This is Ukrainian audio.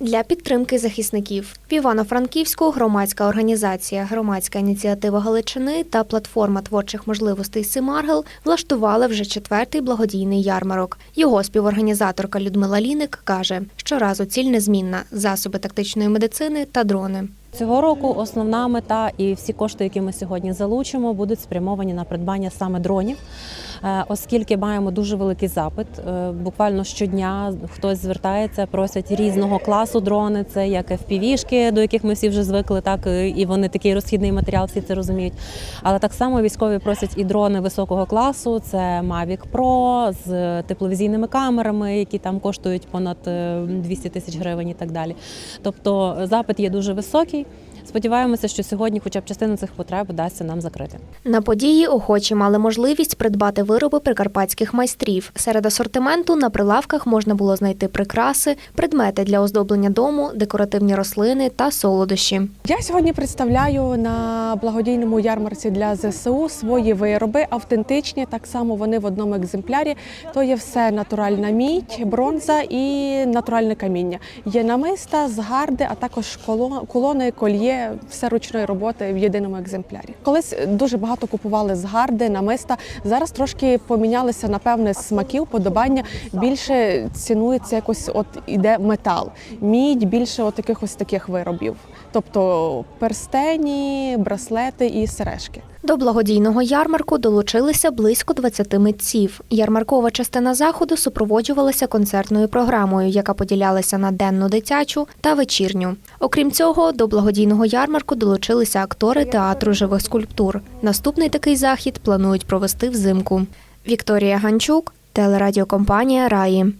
Для підтримки захисників в Івано-Франківську громадська організація Громадська ініціатива Галичини та платформа творчих можливостей Симаргел влаштували вже четвертий благодійний ярмарок. Його співорганізаторка Людмила Ліник каже, щоразу ціль незмінна засоби тактичної медицини та дрони. Цього року основна мета і всі кошти, які ми сьогодні залучимо, будуть спрямовані на придбання саме дронів, Е, оскільки маємо дуже великий запит. Е, Буквально щодня хтось звертається, просять різного класу дрони. Це як FPV-шки, до яких ми всі вже звикли, так е, і вони такий розхідний матеріал, всі це розуміють. Але так само військові просять і дрони високого класу. Це Mavic Pro з тепловізійними камерами, які там коштують понад е, 200 тисяч гривень і так далі. Тобто запит є дуже високий. Merci. Сподіваємося, що сьогодні, хоча б частину цих потреб, вдасться нам закрити. На події охочі мали можливість придбати вироби прикарпатських майстрів. Серед асортименту на прилавках можна було знайти прикраси, предмети для оздоблення дому, декоративні рослини та солодощі. Я сьогодні представляю на благодійному ярмарці для ЗСУ свої вироби, автентичні. Так само вони в одному екземплярі. То є все натуральна мідь, бронза і натуральне каміння. Є намиста, згарди, а також коло- колони, кольє, все ручної роботи в єдиному екземплярі. Колись дуже багато купували згарди, намиста. Зараз трошки помінялися напевне смаків, подобання. Більше цінується якось, от іде метал, мідь більше от якихось таких виробів, тобто перстені, браслети і сережки. До благодійного ярмарку долучилися близько 20 митців. Ярмаркова частина заходу супроводжувалася концертною програмою, яка поділялася на денну дитячу та вечірню. Окрім цього, до благодійного ярмарку долучилися актори театру живих скульптур. Наступний такий захід планують провести взимку. Вікторія Ганчук, телерадіокомпанія Раї.